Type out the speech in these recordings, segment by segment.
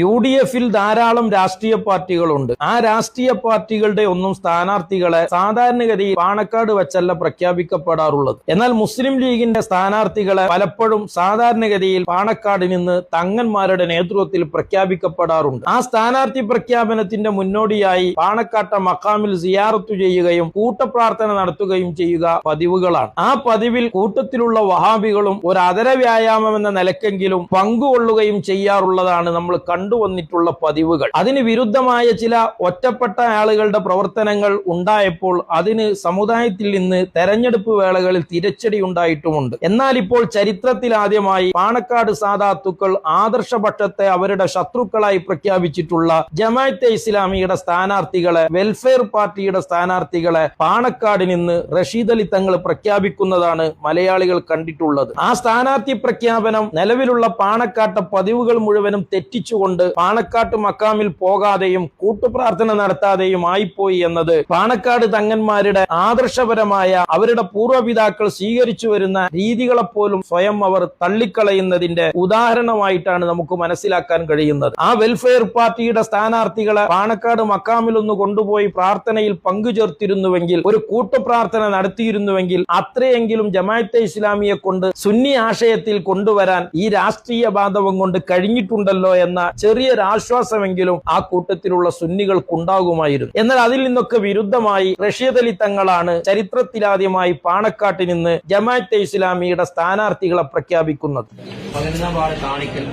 U D എഫിൽ ധാരാളം രാഷ്ട്രീയ പാർട്ടികളുണ്ട്. ആ രാഷ്ട്രീയ പാർട്ടികളുടെ ഒന്നും സ്ഥാനാർത്ഥികളെ സാധാരണഗതിയിൽ പാണക്കാട് വച്ചല്ല പ്രഖ്യാപിക്കപ്പെടാറുള്ളത്. എന്നാൽ മുസ്ലിം ലീഗിന്റെ സ്ഥാനാർത്ഥികളെ പലപ്പോഴും സാധാരണഗതിയിൽ പാണക്കാട് നിന്ന് തങ്ങന്മാരുടെ നേതൃത്വത്തിൽ പ്രഖ്യാപിക്കപ്പെടാറുണ്ട്. ആ സ്ഥാനാർത്ഥി പ്രഖ്യാപനത്തിന്റെ മുന്നോടിയായി പാണക്കാട്ട മക്കാമിൽ സിയാറത്തു ചെയ്യുകയും കൂട്ടപ്രാർത്ഥന നടത്തുകയും ചെയ്യുക പതിവുകളാണ്. ആ പതിവിൽ കൂട്ടത്തിലുള്ള വഹാബികളും ഒരു അതര വ്യായാമം എന്ന നിലക്കെങ്കിലും പങ്കുകൊള്ളുകയും ചെയ്യാറുള്ളതാണ് നമ്മൾ കണ്ടുവന്നിട്ടുള്ള പതിവുകൾ. അതിന് വിരുദ്ധമായ ചില ഒറ്റപ്പെട്ട ആളുകളുടെ പ്രവർത്തനങ്ങൾ ഉണ്ടായപ്പോൾ അതിന് സമുദായത്തിൽ നിന്ന് തെരഞ്ഞെടുപ്പ് വേളകളിൽ തിരച്ചടി ഉണ്ടായിട്ടുമുണ്ട്. എന്നാൽ ഇപ്പോൾ ചരിത്രത്തിൽ ആദ്യമായി പാണക്കാട് സാധാത്തുക്കൾ ആദർശപക്ഷത്തെ അവരുടെ ശത്രുക്കളായി പ്രഖ്യാപിച്ചിട്ടുള്ള ജമാഅത്തെ ഇസ്ലാമിയുടെ സ്ഥാനാർത്ഥികളെ വെൽഫെയർ പാർട്ടിയുടെ സ്ഥാനാർത്ഥികളെ പാണക്കാട് നിന്ന് റഷീദ് അലി തങ്ങൾ പ്രഖ്യാപിക്കുന്നതാണ് മലയാളികൾ കണ്ടിട്ടുള്ളത്. ആ സ്ഥാനാർത്ഥി പ്രഖ്യാപനം നിലവിലുള്ള പാണക്കാട്ട പതിവുകൾ മുഴുവനും തെറ്റിച്ചുകൊണ്ട് പാണക്കാട്ട് മക്കാമിൽ പോകാതെയും കൂട്ടുപ്രാർത്ഥന നടത്താതെയും ആയിപ്പോയി എന്നത് പാണക്കാട് തങ്ങന്മാരുടെ ആദർശപരമായ അവരുടെ പൂർവപിതാക്കൾ സ്വീകരിച്ചു വരുന്ന രീതികളെപ്പോലും സ്വയം അവർ തള്ളിക്കളയുന്നതിന്റെ ഉദാഹരണമായിട്ടാണ് നമുക്ക് മനസ്സിലാക്കാൻ കഴിയുന്നത്. ആ വെൽഫെയർ പാർട്ടിയുടെ സ്ഥാനാർത്ഥികളെ പാണക്കാട് മക്കാമിൽ ഒന്ന് കൊണ്ടുപോയി പ്രാർത്ഥനയിൽ പങ്കുചേർത്തിരുന്നുവെങ്കിൽ ഒരു കൂട്ടുപ്രാർത്ഥന നടത്തിയിരുന്നുവെങ്കിൽ അത്രയെങ്കിലും ജമാഅത്തെ ഇസ്ലാമിയെ കൊണ്ട് സുന്നി ആശയത്തിൽ കൊണ്ടുവരാൻ ഈ രാഷ്ട്രീയ ബാന്ധവം കൊണ്ട് കഴിഞ്ഞിട്ടുണ്ടല്ലോ എന്ന ചെറിയൊരു ആശ്വാസമെങ്കിലും ആ കൂട്ടത്തിലുള്ള സുന്നികൾക്കുണ്ടാകുമായിരുന്നു. എന്നാൽ അതിൽ നിന്നൊക്കെ വിരുദ്ധമായി റഷീദ് അലി തങ്ങളാണ് ചരിത്രത്തിലാദ്യമായി പാണക്കാട്ടിൽ നിന്ന് ജമാഅത്തെ ഇസ്ലാമിയുടെ സ്ഥാനാർത്ഥികളെ പ്രഖ്യാപിക്കുന്നത്. പതിനൊന്നാം വാർഡ് കാണിക്കൽ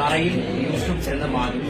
തറയിൽ യൂസുഫ് എന്ന മാതി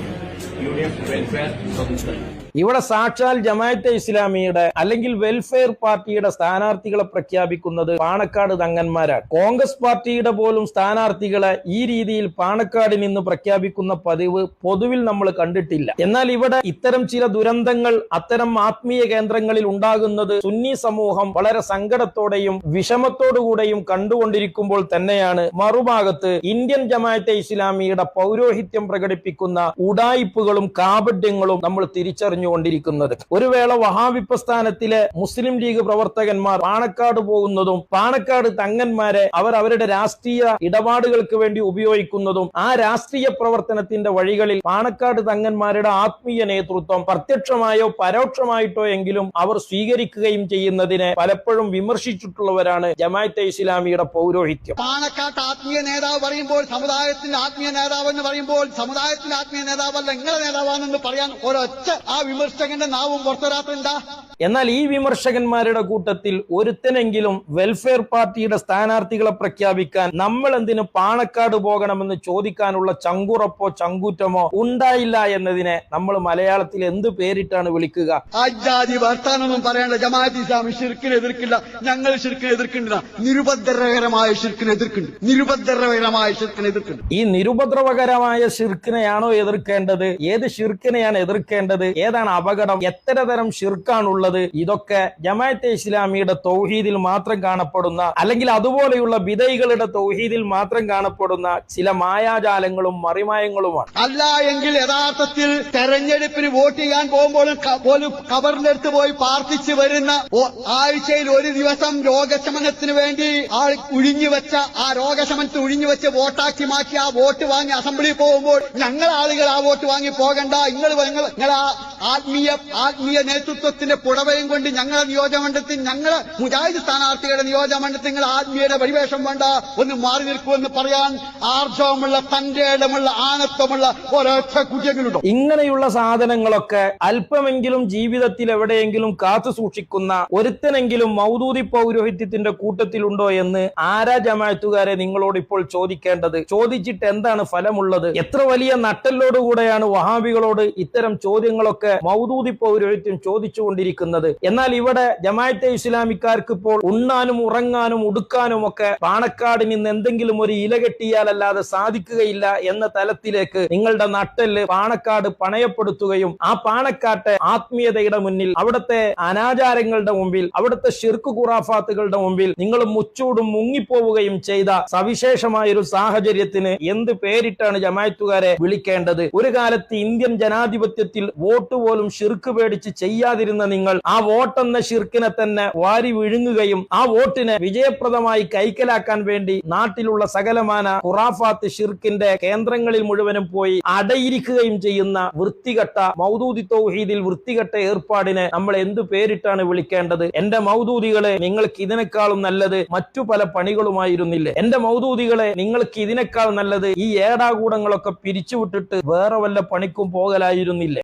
യു ഡി എഫ് വെൽഫെയർ സ്വതന്ത്രൻ. ഇവിടെ സാക്ഷാൽ ജമാഅത്തെ ഇസ്ലാമിയുടെ അല്ലെങ്കിൽ വെൽഫെയർ പാർട്ടിയുടെ സ്ഥാനാർത്ഥികളെ പ്രഖ്യാപിക്കുന്നത് പാണക്കാട് തങ്ങന്മാരാണ്. കോൺഗ്രസ് പാർട്ടിയുടെ പോലും സ്ഥാനാർത്ഥികളെ ഈ രീതിയിൽ പാണക്കാട് നിന്ന് പ്രഖ്യാപിക്കുന്ന പതിവ് പൊതുവിൽ നമ്മൾ കണ്ടിട്ടില്ല. എന്നാൽ ഇവിടെ ഇത്തരം ചില ദുരന്തങ്ങൾ അത്തരം ആത്മീയ കേന്ദ്രങ്ങളിൽ ഉണ്ടാകുന്നത് സുന്നി സമൂഹം വളരെ സങ്കടത്തോടെയും വിഷമത്തോടുകൂടെയും കണ്ടുകൊണ്ടിരിക്കുമ്പോൾ തന്നെയാണ് മറുഭാഗത്ത് ഇന്ത്യൻ ജമാഅത്തെ ഇസ്ലാമിയുടെ പൗരോഹിത്യം പ്രകടിപ്പിക്കുന്ന ഉടായിപ്പുകളും കാപഡ്യങ്ങളും നമ്മൾ തിരിച്ചറിഞ്ഞുകൊണ്ടിരിക്കുന്നത് ഒരു വേള വഹാബി പ്രസ്ഥാനത്തിലെ മുസ്ലിം ലീഗ് പ്രവർത്തകന്മാർ പാണക്കാട് പോകുന്നതും പാണക്കാട് തങ്ങന്മാരെ അവർ അവരുടെ രാഷ്ട്രീയ ഇടപാടുകൾക്ക് വേണ്ടി ഉപയോഗിക്കുന്നതും ആ രാഷ്ട്രീയ പ്രവർത്തനത്തിന്റെ വഴികളിൽ പാണക്കാട് തങ്ങന്മാരുടെ ആത്മീയ നേതൃത്വം പ്രത്യക്ഷമായോ പരോക്ഷമായിട്ടോ എങ്കിലും അവർ സ്വീകരിക്കുകയും ചെയ്യുന്നതിനെ പലപ്പോഴും വിമർശിച്ചിട്ടുള്ളവരാണ് ജമാഅത്തെ ഇസ്ലാമിയുടെ പൗരോഹിത്യം. പാണക്കാട്ട് ആത്മീയ നേതാവ് പറയുമ്പോൾ സമുദായത്തിന്റെ ആത്മീയ നേതാവ് എന്ന് പറയുമ്പോൾ സമുദായത്തിന്റെ ആത്മീയ നേതാവല്ല എങ്ങനെ നേതാവാണെന്ന് പറയാൻ ഒരൊറ്റ ആ വിമർശകന്റെ നാവും പുറത്തുവരാത്തുണ്ടാ എന്നാൽ ഈ വിമർശകന്മാരുടെ കൂട്ടത്തിൽ ഒരുത്തനെങ്കിലും വെൽഫെയർ പാർട്ടിയുടെ സ്ഥാനാർത്ഥികളെ പ്രഖ്യാപിക്കാൻ നമ്മൾ എന്തിനു പാണക്കാട് പോകണമെന്ന് ചോദിക്കാനുള്ള ചങ്കുറപ്പോ ചങ്കൂറ്റമോ ഉണ്ടായില്ല എന്നതിനെ നമ്മൾ മലയാളത്തിൽ എന്ത് പേരിട്ടാണ് വിളിക്കുക? ആജാതി വർത്താനൊന്നും പറയേണ്ട ജമാഅത്ത് ഇസ്ലാമി ഷിർക്കിനെ എതിർക്കില്ല. ഞങ്ങൾ ഷിർക്കിനെ എതിർക്കുന്നില്ല. നിരുപദ്രവകരമായ ഷിർക്കിനെ എതിർക്കുന്നുണ്ട്. നിരുപദ്രവകരമായ ഷിർക്കിനെ എതിർക്കുന്നുണ്ട്. ഈ നിരുപദ്രവകരമായ ഷിർക്കിനെയാണോ എതിർക്കേണ്ടത്? ഏത് ഷിർക്കിനെയാണ് എതിർക്കേണ്ടത്? ഏതാണ് അപകടം? എത്ര തരം ഷിർക്കാണുള്ളത് ഇതൊക്കെ ജമാഅത്തെ ഇസ്ലാമിയുടെ തൗഹീദിൽ മാത്രം കാണപ്പെടുന്ന അല്ലെങ്കിൽ അതുപോലെയുള്ള വിധൈകളുടെ തൗഹീദിൽ മാത്രം കാണപ്പെടുന്ന ചില മായാജാലങ്ങളും മറിമായങ്ങളുമാണ്. അല്ല എങ്കിൽ യഥാർത്ഥത്തിൽ തെരഞ്ഞെടുപ്പിന് വോട്ട് ചെയ്യാൻ പോകുമ്പോൾ പോലും കബറിന്റെ അടുത്ത് പോയി പ്രാർത്ഥിച്ചു വരുന്ന ആഴ്ചയിൽ ഒരു ദിവസം രോഗശമനത്തിന് വേണ്ടി ആൾ ഉഴിഞ്ഞു വെച്ച ആ രോഗശമനത്തിന് ഉഴിഞ്ഞു വെച്ച് വോട്ടാക്കി മാറ്റി ആ വോട്ട് വാങ്ങി അസംബ്ലിയിൽ പോകുമ്പോൾ ഞങ്ങൾ ആളുകൾ ആ വോട്ട് വാങ്ങി പോകണ്ട. നിങ്ങൾ നിങ്ങൾ ആ ആത്മീയ ആത്മീയ നേതൃത്വത്തിന്റെ പുടവയും കൊണ്ട് ഞങ്ങളെ നിയോജകമണ്ഡലത്തിൽ ഞങ്ങളെ മുജാഹിദ് സ്ഥാനാർത്ഥികളുടെ നിയോജകമണ്ഡലത്തിൽ നിങ്ങൾ ആത്മീയയുടെ പരിവേഷം വേണ്ട. ഒന്ന് മാറി നിൽക്കുമെന്ന് പറയാൻ ആർജവമുള്ള തന്റെ ഇടമുള്ള ആനത്വമുള്ള ഒരൊറ്റ കുട്ടികളുണ്ടോ ഇങ്ങനെയുള്ള സാധനങ്ങളൊക്കെ അല്പമെങ്കിലും ജീവിതത്തിൽ എവിടെയെങ്കിലും കാത്തു സൂക്ഷിക്കുന്ന ഒരുത്തനെങ്കിലും മൗദൂദി പൗരോഹിത്യത്തിന്റെ കൂട്ടത്തിലുണ്ടോ എന്ന് ആരാ ജമാഅത്തുകാരെ നിങ്ങളോട് ഇപ്പോൾ ചോദിക്കേണ്ടത്? ചോദിച്ചിട്ട് എന്താണ് ഫലമുള്ളത്? എത്ര വലിയ നട്ടലോടുകൂടെയാണ് വഹാബികളോട് ഇത്തരം ചോദ്യങ്ങളൊക്കെ മൗദൂദി പൗരോഹിത്യം ചോദിച്ചുകൊണ്ടിരിക്കുന്നത്? എന്നാൽ ഇവിടെ ജമാഅത്തെ ഇസ്ലാമിക്കാർക്ക് ഇപ്പോൾ ഉണ്ണാനും ഉറങ്ങാനും ഉടുക്കാനും ഒക്കെ പാണക്കാട് നിന്ന് എന്തെങ്കിലും ഒരു ഇല കെട്ടിയാലല്ലാതെ സാധിക്കുകയില്ല എന്ന തലത്തിലേക്ക് നിങ്ങളുടെ നട്ടെല്ല് പാണക്കാട് പണയപ്പെടുത്തുകയും ആ പാണക്കാട്ടെ ആത്മീയതയുടെ മുന്നിൽ അവിടുത്തെ അനാചാരങ്ങളുടെ മുമ്പിൽ അവിടുത്തെ ഷിർക്ക് ഖുറാഫാത്തുകളുടെ മുമ്പിൽ നിങ്ങൾ മുച്ചൂടും മുങ്ങിപ്പോവുകയും ചെയ്ത സവിശേഷമായ ഒരു സാഹചര്യത്തിന് എന്ത് പേരിട്ടാണ് ജമായത്തുകാരെ വിളിക്കേണ്ടത്? ഒരു കാലത്ത് ഇന്ത്യൻ ജനാധിപത്യത്തിൽ വോട്ട് പോലും ഷിർക്ക് പേടിച്ച് ചെയ്യാതിരുന്ന നിങ്ങൾ ആ വോട്ടെന്ന ശിർക്കിനെ തന്നെ വാരി വിഴുങ്ങുകയും ആ വോട്ടിനെ വിജയപ്രദമായി കൈക്കലാക്കാൻ വേണ്ടി നാട്ടിലുള്ള സകലമാന ഖുറാഫാത്ത് ഷിർക്കിന്റെ കേന്ദ്രങ്ങളിൽ മുഴുവനും പോയി അടയിരിക്കുകയും ചെയ്യുന്ന വൃത്തികെട്ട മൗദൂദി തൗഹീദിൽ വൃത്തികെട്ട ഏർപ്പാടിനെ നമ്മൾ എന്തു പേരിട്ടാണ് വിളിക്കേണ്ടത്? എന്റെ മൗദൂദികളെ നിങ്ങൾക്ക് ഇതിനേക്കാളും നല്ലത് മറ്റു പല പണികളുമായിരുന്നില്ലേ? എന്റെ മൗദൂദികളെ നിങ്ങൾക്ക് ഇതിനേക്കാൾ നല്ലത് ഈ ഏടാകൂടങ്ങളൊക്കെ പിരിച്ചുവിട്ടിട്ട് വേറെ വല്ല പണിക്കും പോകലായിരുന്നില്ലേ?